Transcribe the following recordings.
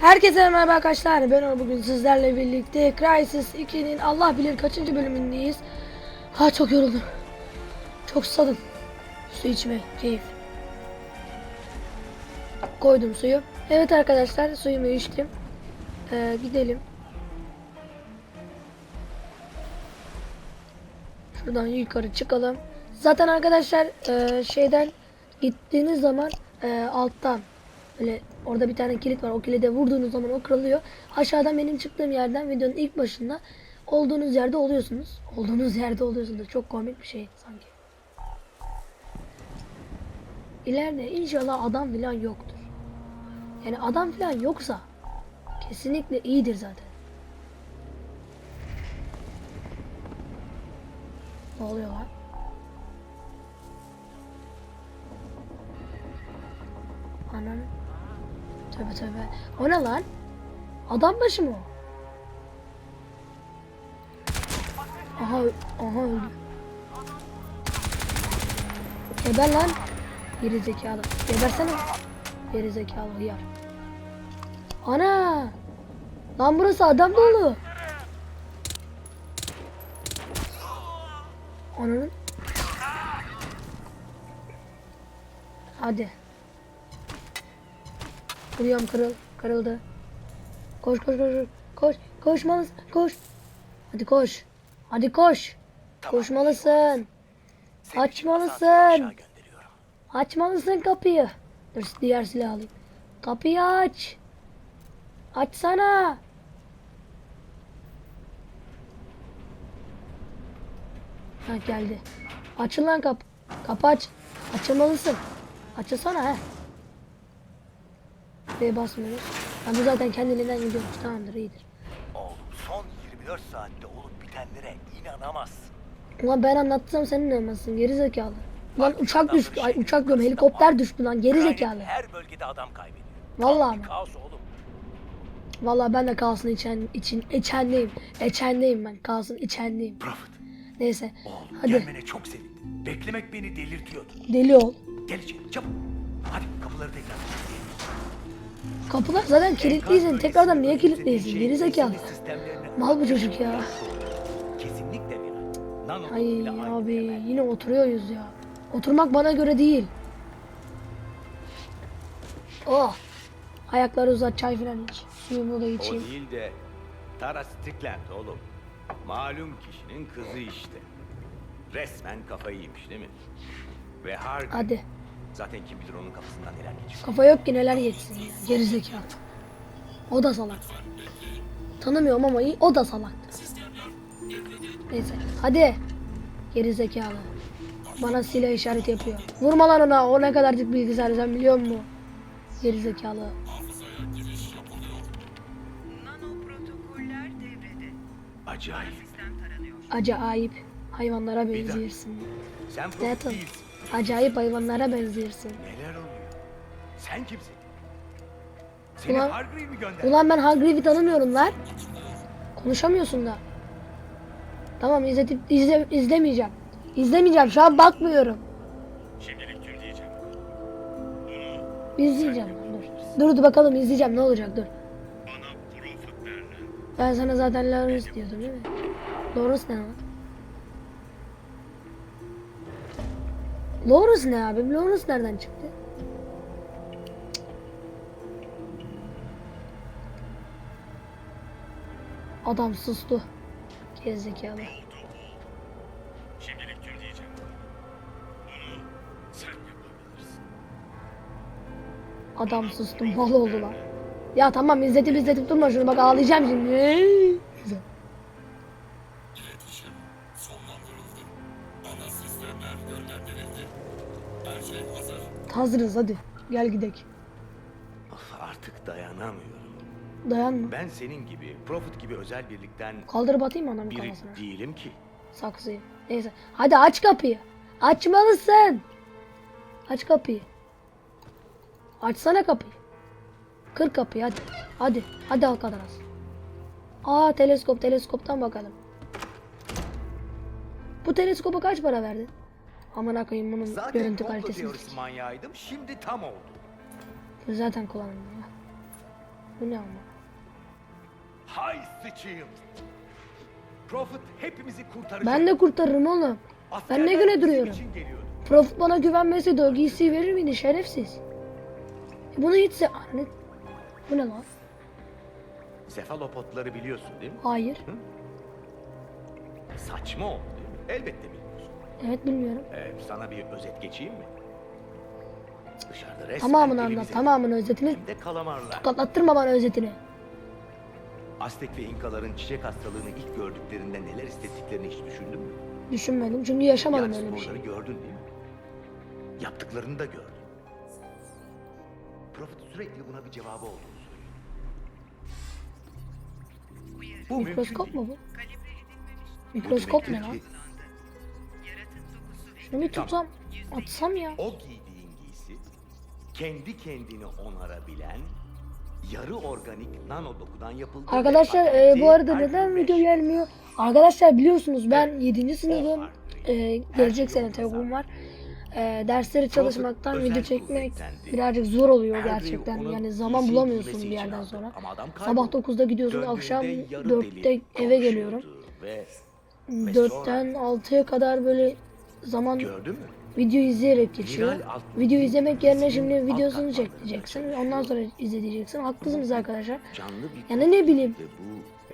Herkese merhaba arkadaşlar. Ben Onur. bugün sizlerle birlikte Crysis 2'nin Allah bilir kaçıncı bölümündeyiz. Ha çok yoruldum. Çok susadım. Su içme, keyif. Koydum suyu. Evet arkadaşlar suyumu içtim. Ee, gidelim. Şuradan yukarı çıkalım. Zaten arkadaşlar e, şeyden gittiğiniz zaman e, alttan böyle orada bir tane kilit var. O kilide vurduğunuz zaman o kırılıyor. Aşağıdan benim çıktığım yerden videonun ilk başında olduğunuz yerde oluyorsunuz. Olduğunuz yerde oluyorsunuz. Çok komik bir şey sanki. İleride inşallah adam falan yoktur. Yani adam falan yoksa kesinlikle iyidir zaten. Ne oluyor lan? Tövbe tövbe. O ne lan? Adam başı mı? Aha, aha öldü. Geber lan. Geri zekalı. Gebersene. Geri zekalı hıyar. Ana! Lan burası adam dolu. Ananın. Hadi. Vuruyorum kırıl. Kırıldı. Koş koş koş. koş. Koş. Koşmalısın. Koş. Hadi koş. Hadi koş. Koşmalısın. Açmalısın. Açmalısın kapıyı. Dur diğer silahı alayım. Kapıyı aç. Açsana. Ha geldi. Açın lan kapı. Kapı aç. Açılmalısın. Açılsana he. B'ye basmıyoruz. Ha, bu zaten kendiliğinden gidiyormuş. Tamamdır iyidir. Oğlum son 24 saatte olup bitenlere inanamazsın. Ulan ben anlatsam sen inanmazsın geri zekalı. Lan Bak, uçak düştü. Ay şey uçak diyorum helikopter düştü lan geri zekalı. Her bölgede adam kaybediyor. Vallahi mi? kaos oğlum. Vallahi ben de kalsın içen için içendeyim. İçendeyim ben. Kalsın içendeyim. Prophet. Neyse. Oğlum Hadi gelmene çok sevindim. Beklemek beni delirtiyordu. deli ol. Gel içeri çabuk. Hadi kapıları tekrar. Kapılar zaten kilitliysen tekrardan niye kilitliysin? Şey, Geri zekalı. Mal bu çocuk ya. Kesinlikle Ay abi yine oturuyoruz ya. Oturmak bana göre değil. Oh. Ayakları uzat çay falan iç. Suyumu da O içeyim. değil de Tara Strickland oğlum. Malum kişinin kızı işte. Resmen kafayı yemiş değil mi? Ve Hargreaves. Hadi. Zaten kim bilir onun kafasından neler geçiyor. Kafa yok ki neler geçsin ya. Gerizekalı. O da salak. Tanımıyorum ama iyi, o da salak. Neyse. Hadi. Gerizekalı. Bana silah işaret yapıyor. Vurma lan ona. O ne kadarcık bilgisayar sen biliyor musun? Gerizekalı. Nano protokoller devrede. Acayip. Sistem taranıyor. Acayip. Hayvanlara benziyorsun. Sen profil değilsin. Acayip hayvanlara benziyorsun. Neler oluyor? Sen kimsin? Seni Ulan- Hargreave mi gönderdi? Ulan ben Hargreave'i tanımıyorum lan. Konuşamıyorsun da. Tamam izletip izle, izlemeyeceğim. İzlemeyeceğim. Şu an bakmıyorum. Şimdilik tüm diyeceğim. İzleyeceğim lan, dur. Dur dur bakalım izleyeceğim ne olacak dur. Ben sana zaten Lawrence diyordum değil mi? Lawrence ne lan? Lawrence ne abi? Lawrence nereden çıktı? Adam sustu. Gerizekalı. Şimdilik tüm diyeceğim. Bunu sen yapabilirsin. Adam sustu. Mal oldu lan. Ya tamam izletip izletip durma şunu bak ağlayacağım şimdi. Hazırız hadi. Gel gidek. Of, artık dayanamıyorum. Dayanma. Ben senin gibi, Prophet gibi özel birlikten Kaldırıp atayım mı adamın biri kafasına? değilim ki. Saksıyı. Neyse. Hadi aç kapıyı. Açmalısın. Aç kapıyı. Açsana kapıyı. Kır kapıyı hadi. Hadi. Hadi Alcatraz. Aa teleskop teleskoptan bakalım. Bu teleskopa kaç para verdin? Aman koyayım bunun Zaten görüntü komplo kalitesi. teorisi manyağıydım, şimdi tam oldu. Zaten kullanılmıyor. Bu ne ama? Hay sıçayım. Prophet hepimizi kurtaracak. Ben de kurtarırım oğlum. Ben ne Askerler güne bizim duruyorum? için geliyordu. Profit bana güvenmeseydi o giysiyi verir miydi şerefsiz? E bunu hiç se... Anne... Bu ne lan? Sefalopotları biliyorsun değil mi? Hayır. Saçma oldu değil mi? Elbette bilmiyorsun. Evet bilmiyorum. Ee, sana bir özet geçeyim mi? Dışarıda resmen Tamamını anlat. Tamamını özetini. Hem de kalamarlar. Katlattırma bana özetini. Aztek ve İnkaların çiçek hastalığını ilk gördüklerinde neler hissettiklerini hiç düşündün mü? Düşünmedim çünkü yaşamadım Yani öyle bir sporları şey. gördün değil mi? Yaptıklarını da gördün. Prophet sürekli buna bir cevabı olduğunu söylüyor. Bu mümkün Mikroskop değil. mu bu? Mikroskop ne lan? Şunu tutsam, atsam ya. O giydiğin giysi kendi kendini onarabilen yarı organik nano dokudan yapıldı. Arkadaşlar e, bu arada neden video gelmiyor? Arkadaşlar biliyorsunuz ben 7. sınıfım. E, gelecek sene TEOG'um var. E, dersleri çalışmaktan video çekmek birazcık zor oluyor gerçekten. Yani zaman bulamıyorsun bir yerden sonra. Sabah kayboldu. 9'da gidiyorsun, akşam yarı 4'te deli eve geliyorum. konuşuyordu Ve 4'ten 6'ya kadar böyle zaman gördün mü? video izleyerek geçiyor. Video izlemek yerine şimdi videosunu çekeceksin. Ondan sonra izleyeceksin. Haklısınız arkadaşlar. Bir Yani ne bileyim.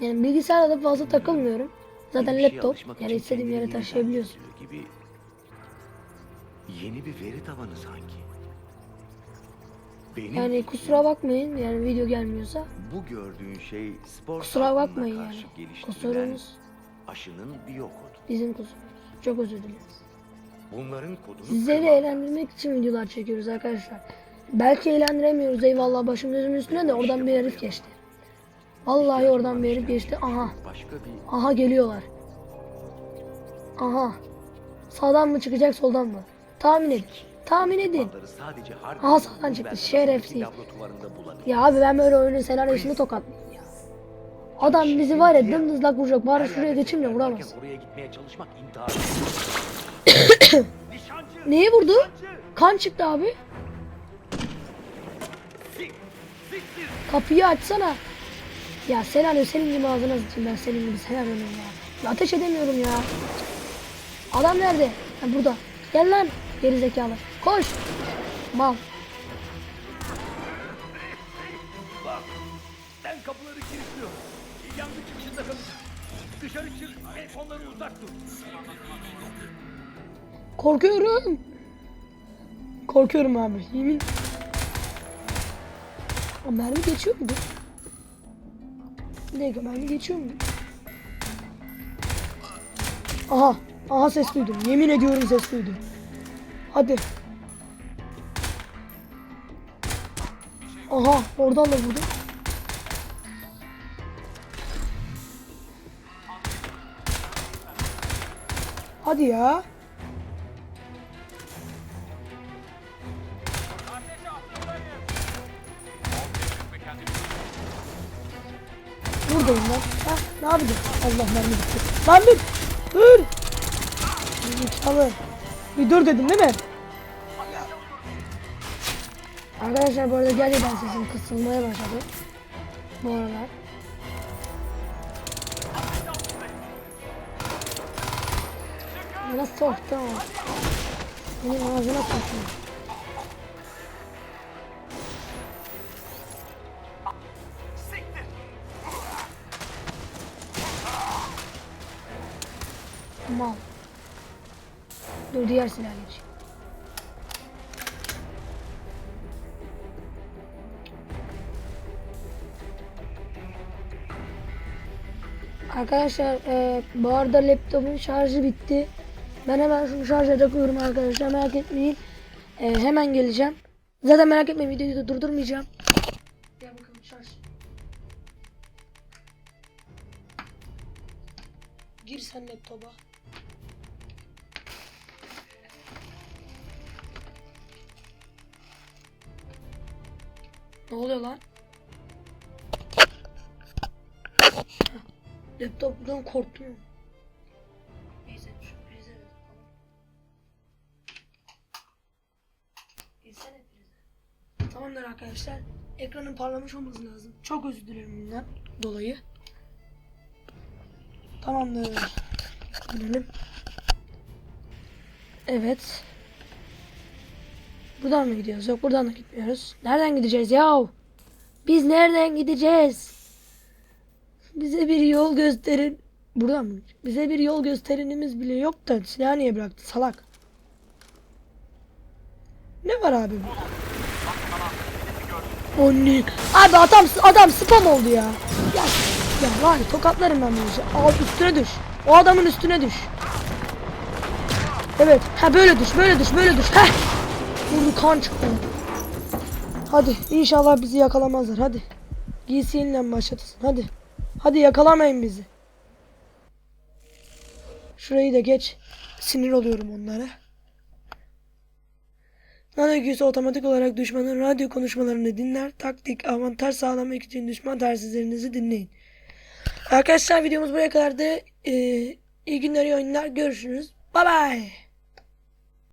Yani bilgisayarda da fazla takılmıyorum. Zaten bir şeye laptop. Yani istediğim yere taşıyabiliyorsun. gibi yeni bir veri tabanı sanki. Benim Yani kusura bakmayın yani video gelmiyorsa. bu gördüğün şey spor Kusura bakmayın yani. Kusurumuz aşının biyokodu. bizim kusurumuz. Çok özür dileriz. Bunların kodunu Sizleri eğlendirmek için videolar çekiyoruz arkadaşlar. Belki eğlendiremiyoruz eyvallah başım gözümün üstüne de oradan bir herif geçti. Vallahi oradan bir herif geçti. Aha. Aha geliyorlar. Aha. Sağdan mı çıkacak soldan mı? Tahmin edin. Tahmin edin. Aha, sağdan çıktı, şerefsiz. Ya abi ben böyle oyunun senaryosunu tokatlayayım ya. Adam bizi var ya dımdızlak vuracak. Bari şuraya sesler vuramaz. Oraya gitmeye çalışmak intihar. Neye vurdu? Kan çıktı abi. Kapıyı açsana. Ya senaryo senin gibi ağzına sıçayım ben senin gibi senaryonun ya. Ateş edemiyorum ya. Adam nerede? Ha burada. Gel lan. Geri zekalı. Koş. Mal. Sen kapıları kilitliyor. Yangın çıkışında. Dışarı çık onları uzak tut. Korkuyorum. Korkuyorum abi. Yemin. Aa, mermi geçiyor muydu? Bir dakika mermi geçiyor muydu? Aha. Aha ses duydum. Yemin ediyorum ses duydum. Hadi. Aha oradan da vurdu. Hadi ya. Buradayım lan. Ha, ne yapacağım? Allah mermi gitti. Lan dur. Dur. Zekalı. Bir dur dedim değil mi? Arkadaşlar bu arada gerçekten sesim kısılmaya başladı. Bu aralar. Bana soktu ama. Benim ağzına soktu. Mal. Dur diğer silah geç. Arkadaşlar e, bu arada laptopun şarjı bitti. Ben hemen şunu şarja takıyorum arkadaşlar merak etmeyin. E, hemen geleceğim. Zaten merak etmeyin videoyu da durdurmayacağım. Gir sen laptopa. Ne oluyor lan? Laptoptan korktum. Neyse şu prize de takalım. Girsene prize. Tamamdır arkadaşlar. ekranın parlamış olması lazım. Çok özür dilerim bundan dolayı. Tamamdır. Dönelim. Evet. Buradan mı gidiyoruz? Yok buradan da gitmiyoruz. Nereden gideceğiz yahu? Biz nereden gideceğiz? Bize bir yol gösterin. Buradan mı? Bize bir yol gösterenimiz bile yok da silah niye bıraktı salak? Ne var abi? O ne? Abi adam adam spam oldu ya. Ya, ya var tokatlarım ben bunu. Al üstüne düş. O adamın üstüne düş. Evet. Ha böyle düş, böyle düş, böyle düş. Heh. Vurdu kan çıktı. Hadi inşallah bizi yakalamazlar. Hadi. Giysi yeniden başlatırsın. Hadi. Hadi yakalamayın bizi. Şurayı da geç. Sinir oluyorum onlara. Nano gücü otomatik olarak düşmanın radyo konuşmalarını dinler. Taktik, avantaj sağlamak için düşman tersizlerinizi dinleyin. Arkadaşlar videomuz buraya kadardı. Ee, iyi günler, iyi oyunlar. Görüşürüz. Bye bye.